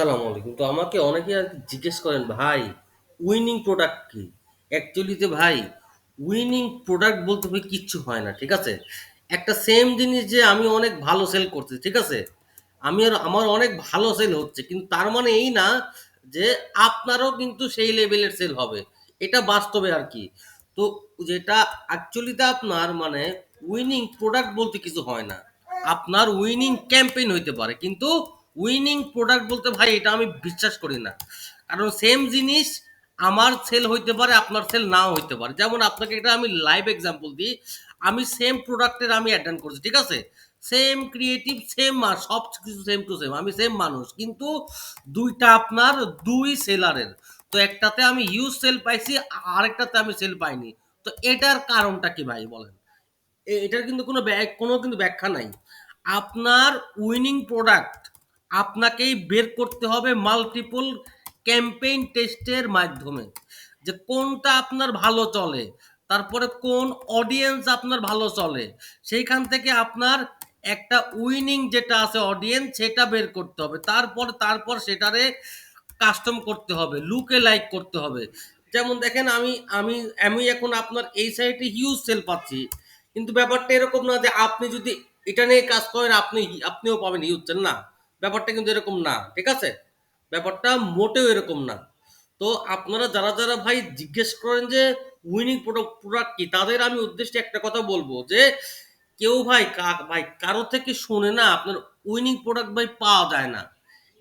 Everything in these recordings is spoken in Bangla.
আসসালামু আলাইকুম। তো আমাকে অনেকে আরকি জিজ্ঞেস করেন, "ভাই উইনিং প্রোডাক্ট কি?" অ্যাকচুয়ালিতে ভাই উইনিং প্রোডাক্ট বলতে ভাই কিচ্ছু হয় না। ঠিক আছে? একটা সেম জিনিস যে আমি অনেক ভালো সেল করছি। ঠিক আছে? আমি আর আমার অনেক ভালো সেল হচ্ছে। কিন্তু তার মানে এই না যে আপনারও কিন্তু সেই লেভেলের সেল হবে। এটা বাস্তবে আর কি তো যেটা অ্যাকচুয়ালিতে আপনার মানে উইনিং প্রোডাক্ট বলতে কিছু হয় না। আপনার উইনিং ক্যাম্পেইন হইতে পারে। কিন্তু উইনিং প্রোডাক্ট বলতে ভাই এটা আমি বিশ্বাস করি না। কারণ সেম জিনিস আমার সেল হইতে পারে, আপনার সেল নাও হইতে পারে। যেমন আপনাকে এটা আমি লাইভ এক্সাম্পল দিই। আমি সেম প্রোডাক্টের আমি অ্যাটেন্ড করছি। ঠিক আছে? সেম ক্রিয়েটিভ, সেম সব কিছু সেম টু সেম। আমি সেম মানুষ। কিন্তু দুইটা আপনার দুই সেলারের। তো একটাতে আমি হিউজ সেল পাইছি, আরেকটাতে আমি সেল পাইনি। তো এটার কারণটা কি ভাই বলেন? এটার কিন্তু কোনো কোনো কিন্তু ব্যাখ্যা নাই। আপনার উইনিং প্রোডাক্ট আপনাকেই বের করতে হবে মাল্টিপল ক্যাম্পেইন টেস্টের মাধ্যমে। যে কোনটা আপনার ভালো চলে, তারপরে কোন অডিয়েন্স আপনার ভালো চলে। সেইখান থেকে আপনার একটা উইনিং যেটা আছে অডিয়েন্স সেটা বের করতে হবে। তারপর, তারপর সেটারে কাস্টম করতে হবে, লুকে লাইক করতে হবে। যেমন দেখেন আমি আমি আমি এখন আপনার এই সাইটে হিউজ সেল পাচ্ছি। কিন্তু ব্যাপারটা এরকম না যে আপনি যদি এটা নিয়ে কাজ করেন আপনি আপনিও পাবেন হিউজ সেল না। ব্যাপারটা কিন্তু এরকম না। ঠিক আছে? ব্যাপারটা মোটেও এরকম না। তো আপনারা যারা, যারা ভাই জিজ্ঞেস করেন যে উইনিং প্রোডাক প্রোডাক্ট কি? তাদের আমি উদ্দেশ্যে একটা কথা বলব যে কেউ ভাই ভাই কারও থেকে শুনে না আপনার উইনিং প্রোডাক্ট ভাই পাওয়া যায় না।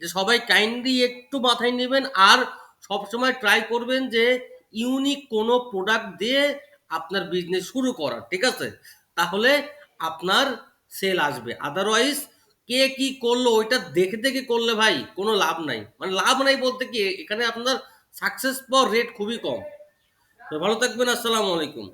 যে সবাই কাইন্ডলি একটু মাথায় নেবেন আর সবসময় ট্রাই করবেন যে ইউনিক কোনো প্রোডাক্ট দিয়ে আপনার বিজনেস শুরু করার। ঠিক আছে? তাহলে আপনার সেল আসবে। আদারওয়াইজ কে কি করল ওইটা দেখে, দেখে করলে ভাই কোনো লাভ নাই। মানে লাভ নাই বলতে কি এখানে আপনার সাকসেস পাওয়ার রেট খুবই কম। তো ভালো থাকবেন। আসসালামু আলাইকুম।